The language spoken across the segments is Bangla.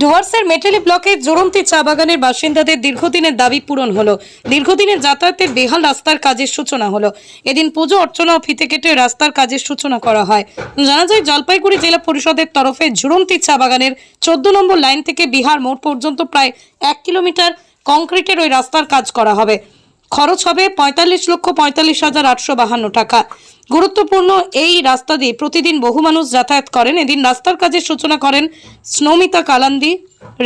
ডুয়ার্সের মেটেলি ব্লকের জোরন্তি চা বাগানের বাসিন্দাদের দীর্ঘদিনের দাবি পূরণ হলো। দীর্ঘদিনের যাতায়াতের বেহাল রাস্তার কাজের সূচনা হলো। এদিন পুজো, অর্চনা ও ফিতে কেটে রাস্তার কাজের সূচনা করা হয়। জানা যায়, জলপাইগুড়ি জেলা পরিষদের তরফে জুরন্তি চা বাগানের চোদ্দ নম্বর লাইন থেকে বিহার মোড় পর্যন্ত প্রায় এক কিলোমিটার কংক্রিটের ওই রাস্তার কাজ করা হবে। খরচ হবে পঁয়তাল্লিশ লক্ষ পঁয়তাল্লিশ হাজার আটশো বাহান্ন টাকা। গুরুত্বপূর্ণ এই রাস্তা দিয়ে প্রতিদিন বহু মানুষ যাতায়াত করেন। এদিন রাস্তার কাজের সূচনা করেন স্নমিতা কালান্দি,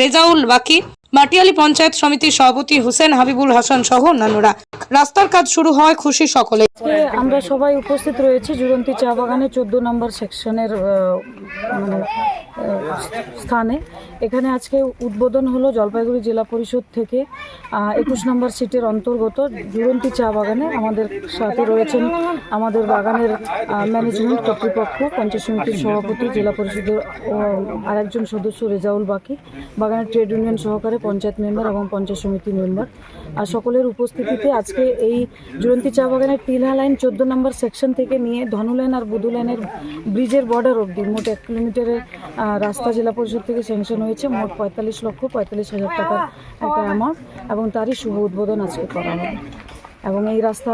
রেজাউল বাকি। মাটিয়ালি পঞ্চায়েত সমিতির সভাপতি হোসেন হাবিবুল হাসান সহ অন্যান্যরা। রাস্তার কাজ শুরু হয় খুশি সকলে। আমরা সবাই উপস্থিত রয়েছি জুরন্তি চা বাগানে চোদ্দ নম্বর সেকশনের মানে স্থানে। এখানে আজকে উদ্বোধন হলো জলপাইগুড়ি জেলা পরিষদ থেকে একুশ নম্বর সিটের অন্তর্গত জুরন্তি চা বাগানে। আমাদের সাথে রয়েছেন আমাদের বাগানের ম্যানেজমেন্ট কর্তৃপক্ষ, পঞ্চায়েত সমিতির সভাপতি, জেলা পরিষদের আরেকজন সদস্য রেজাউল বাকি। বাগানের ট্রেড ইউনিয়ন সহকারে পঞ্চায়েত মেম্বার এবং পঞ্চায়েত সমিতি মেম্বার। আর সকলের উপস্থিতিতে আজকে এই জয়ন্তী চা বাগানের টিলহা লাইন চোদ্দ নম্বর সেকশন থেকে নিয়ে ধনু লাইন আর বুধু লাইনের ব্রিজের বর্ডার অবধি মোট এক কিলোমিটারের রাস্তা জেলা পরিষদ থেকে স্যাংশন হয়েছে মোট পঁয়তাল্লিশ লক্ষ পঁয়তাল্লিশ হাজার টাকার একটা অ্যামাউন্ট এবং তারই শুভ উদ্বোধন আজকে করা হবে। এবং এই রাস্তা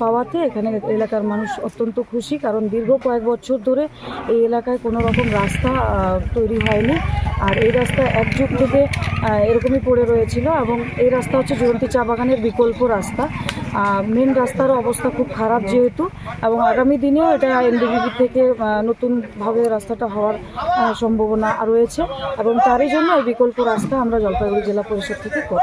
পাওয়াতে এখানে এলাকার মানুষ অত্যন্ত খুশি, কারণ দীর্ঘ কয়েক বছর ধরে এই এলাকায় কোনো রকম রাস্তা তৈরি হয়নি। আর এই রাস্তা এক যুগ থেকে এরকমই পড়ে রয়েছিল এবং এই রাস্তা হচ্ছে জয়ন্তী চা বাগানের বিকল্প রাস্তা। মেন রাস্তার অবস্থা খুব খারাপ যেহেতু এবং আগামী দিনেও এটা এনডিবিবি থেকে নতুনভাবে রাস্তাটা হওয়ার সম্ভাবনা রয়েছে এবং তারই জন্য এই বিকল্প রাস্তা আমরা জলপাইগুড়ি জেলা পরিষদ থেকে করি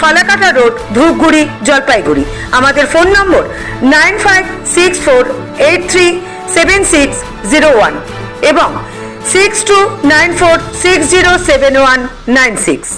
ফালাকাটা রোড, ধূপগুড়ি, জলপাইগুড়ি। আমাদের phone number nine five six four eight three seven six zero one এবং six two nine four six zero seven one nine six.